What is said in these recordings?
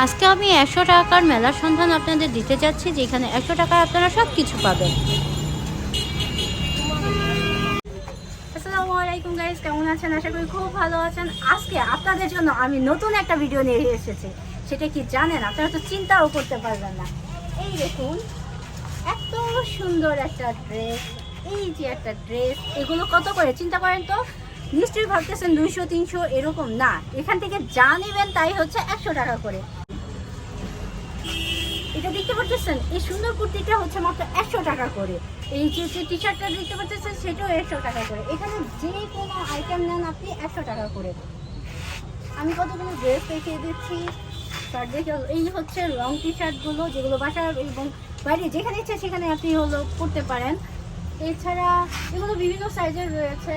আজকে আমি একশো টাকার মেলার সন্ধান আপনাদের দিতে যাচ্ছি, যেখানে একশো টাকায় আপনারা সব কিছু পাবেন। আসসালামু আলাইকুম গাইস কেমন আছেন? আশা করি খুব ভালো আছেন। আজকে আপনাদের জন্য আমি নতুন একটা ভিডিও নিয়ে এসেছি। সেটা কি জানেন? আপনারা তো চিন্তাও করতে পারবেন না। এই দেখুন, এত সুন্দর একটা ড্রেস এই যে একটা ড্রেস এগুলো কত করে চিন্তা করেন তো? নিশ্চয়ই ভাবতেছেন দুইশো, তিনশো, এরকম না। এখান থেকে যা নেবেন তাই হচ্ছে একশো টাকা করে। এটা দেখতে পাচ্ছেন এই সুন্দর কুর্তিটা হচ্ছে মাত্র একশো টাকা করে। এই যে যে টি শার্টটা দেখতে পাচ্ছেন সেটাও একশো টাকা করে। এখানে যে কোনো আইটেম নেন আপনি একশো টাকা করে। আমি কতগুলো ড্রেস দেখিয়ে দিচ্ছি। শার্ট দেখে এই হচ্ছে লং টি শার্টগুলো যেগুলো বাসার এবং বাইরে যেখানে ইচ্ছে সেখানে আপনি হলো পরতে পারেন। এছাড়া এগুলো বিভিন্ন সাইজের রয়েছে।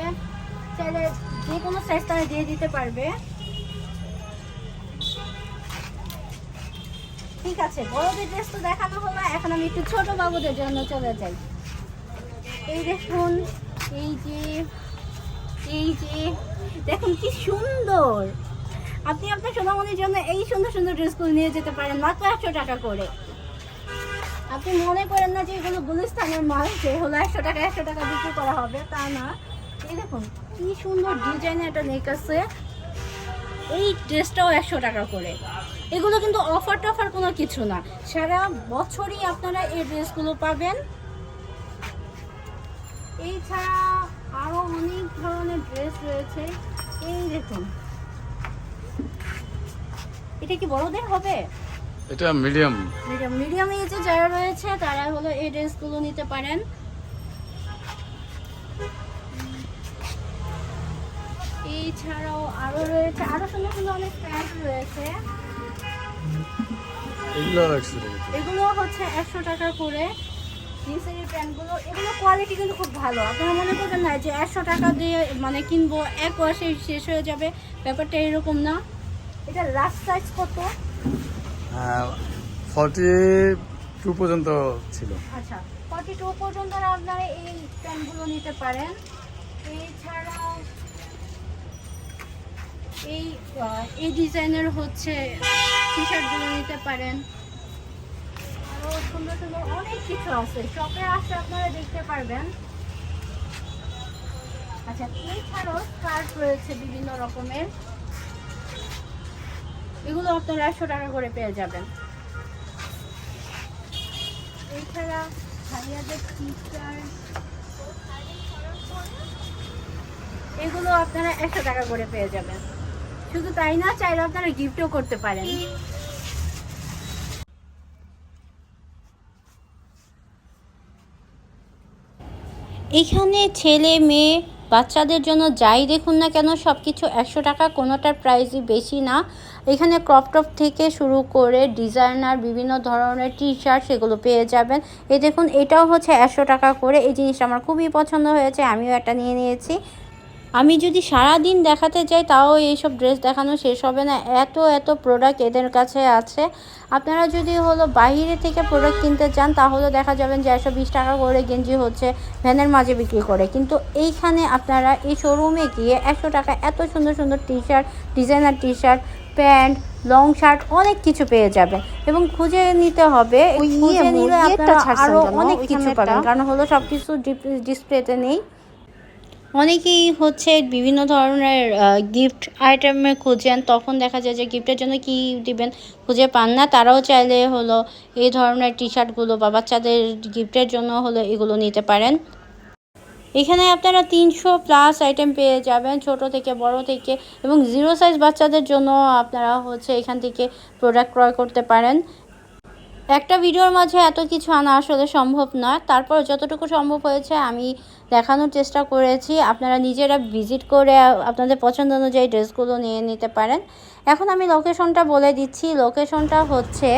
চাইলে যে কোনো সাইজ তারা দিয়ে দিতে পারবে। ঠিক আছে, বড়দের ড্রেস তো দেখানো হলো, এখন আমি একটু ছোট বাবুদের জন্য চলে যাই। এই দেখুন, এই যে এই যে, দেখুন কি সুন্দর। আপনি আপনার সোনামণির জন্য এই সুন্দর সুন্দর ড্রেসগুলো নিয়ে যেতে পারেন, মাত্র একশো টাকা করে। আপনি মনে করেন না যে এগুলো গুলিস্তানের মাল, যে হলো একশো টাকা একশো টাকা বিক্রি করা হবে, তা না। এই দেখুন, কি সুন্দর ডিজাইনের একটা নেক আছে এই ড্রেসটাও একশো টাকা করে। এগুলো কিন্তু অফার টফার কোনো কিছু না। সারা বছরই আপনারা এই ড্রেসগুলো পাবেন। এছাড়া আরও অনেক ধরনের ড্রেস রয়েছে। এই দেখুন। এটা কি বড়দের হবে? এটা মিডিয়াম। মিডিয়াম। মিডিয়াম এজে যারা রয়েছে তারা হলো এই ড্রেসগুলো নিতে পারেন। এছাড়াও আরও রয়েছে আরও সুন্দর সুন্দর অনেক প্যান্ট রয়েছে। এগুলো এগুলো হচ্ছে একশো টাকা করে। জিন্সের প্যান্টগুলো এগুলো কোয়ালিটি কিন্তু খুব ভালো। আপনারা মনে করবেন না যে একশো টাকা দিয়ে মানে কিনবো এক মাসে শেষ হয়ে যাবে ব্যাপারটা এরকম না। এটা লাস্ট সাইজ কত? ফর্টি টু পর্যন্ত ছিল। আচ্ছা ফর্টি টু পর্যন্ত আপনারা এই প্যান্টগুলো নিতে পারেন। এছাড়াও এই এই ডিজাইনের হচ্ছে টি শার্টগুলো নিতে পারেন। আরও সুন্দর সুন্দর অনেক কিছু আছে। শপে আসলে আপনারা দেখতে পারবেন। আচ্ছা এছাড়াও স্কার্ট রয়েছে বিভিন্ন রকমের। এগুলো আপনারা একশো টাকা করে পেয়ে যাবেন। এছাড়া ভাইয়াদের টিচার এগুলো আপনারা একশো টাকা করে পেয়ে যাবেন। শুধু তাই না, চাইলে আপনারা গিফটও করতে পারেন। এখানে ছেলে, মেয়ে, বাচ্চাদের জন্য যাই দেখুন না কেন সব কিছু একশো টাকা, কোনোটার প্রাইসই বেশি না। এখানে ক্রপ টপ থেকে শুরু করে ডিজাইনার বিভিন্ন ধরনের টি শার্ট সেগুলো পেয়ে যাবেন। এই দেখুন, এটাও হচ্ছে একশো টাকা করে। এই জিনিসটা আমার খুবই পছন্দ হয়েছে, আমিও একটা নিয়ে নিয়েছি। আমি যদি সারা দিন দেখাতে চাই তাও এইসব ড্রেস দেখানো শেষ হবে না। এত এত প্রোডাক্ট এদের কাছে আছে। আপনারা যদি হলো বাইরে থেকে প্রোডাক্ট কিনতে চান তাহলে দেখা যাবেন যে একশো বিশ টাকা করে গেঞ্জি হচ্ছে ভ্যানের মাঝে বিক্রি করে। কিন্তু এইখানে আপনারা এই শোরুমে গিয়ে একশো টাকা এত সুন্দর সুন্দর T shirt designer T shirt pant long shirt অনেক কিছু পেয়ে যাবেন এবং খুঁজে নিতে হবে। ওই ইয়ে খুঁজে নিলে আপনারা ছাড়ছেন অনেক কিছু পাবেন। কারণ হলো সব কিছু ডিসপ্লেতে নেই। অনেকেই হচ্ছে বিভিন্ন ধরনের গিফট আইটেমে খুঁজেন, তখন দেখা যায় যে গিফটের জন্য কি দিবেন খুঁজে পান না। তারাও চাইলে হলো এই ধরনের টি শার্টগুলো বা বাচ্চাদের গিফটের জন্য হলো এগুলো নিতে পারেন। এখানে আপনারা তিনশো প্লাস আইটেম পেয়ে যাবেন, ছোট থেকে বড় থেকে এবং জিরো সাইজ বাচ্চাদের জন্য আপনারা হচ্ছে এখান থেকে প্রোডাক্ট ক্রয় করতে পারেন। একটা ভিডিওর মাঝে এত কিছু আনা আসলে সম্ভব নয়। তারপর যতটুকু সম্ভব হয়েছে আমি দেখানোর চেষ্টা করেছি। আপনারা নিজেরা ভিজিট করে আপনাদের পছন্দ অনুযায়ী ড্রেসগুলো নিয়ে নিতে পারেন। এখন আমি লোকেশনটা বলে দিচ্ছি। লোকেশনটা হচ্ছে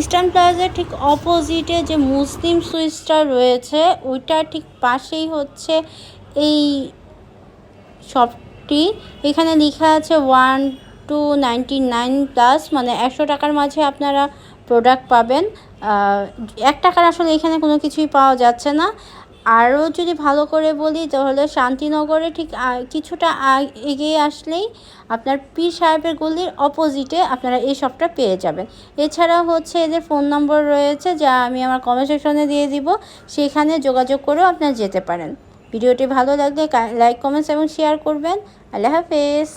ইস্টার্ন প্লাজার ঠিক অপোজিটে যে মুসলিম সুইচটা রয়েছে, ওইটার ঠিক পাশেই হচ্ছে এই শপটি। এখানে লেখা আছে one two ninety nine plus মানে একশো টাকার মাঝে আপনারা প্রোডাক্ট পাবেন। এক টাকার আসলে এখানে কোনো কিছুই পাওয়া যাচ্ছে না। আরও যদি ভালো করে বলি, তাহলে শান্তিনগরে ঠিক কিছুটা এগিয়ে আসলেই আপনার পীর সাহেবের গলির অপোজিটে আপনারা এই শপটা পেয়ে যাবেন। এছাড়া হচ্ছে এদের ফোন নম্বর রয়েছে, যা আমি আমার কমেন্ট সেকশনে দিয়ে দিব, সেখানে যোগাযোগ করেও আপনারা যেতে পারেন। ভিডিওটি ভালো লাগলে লাইক কমেন্টস এবং শেয়ার করবেন। আল্লাহ হাফেজ।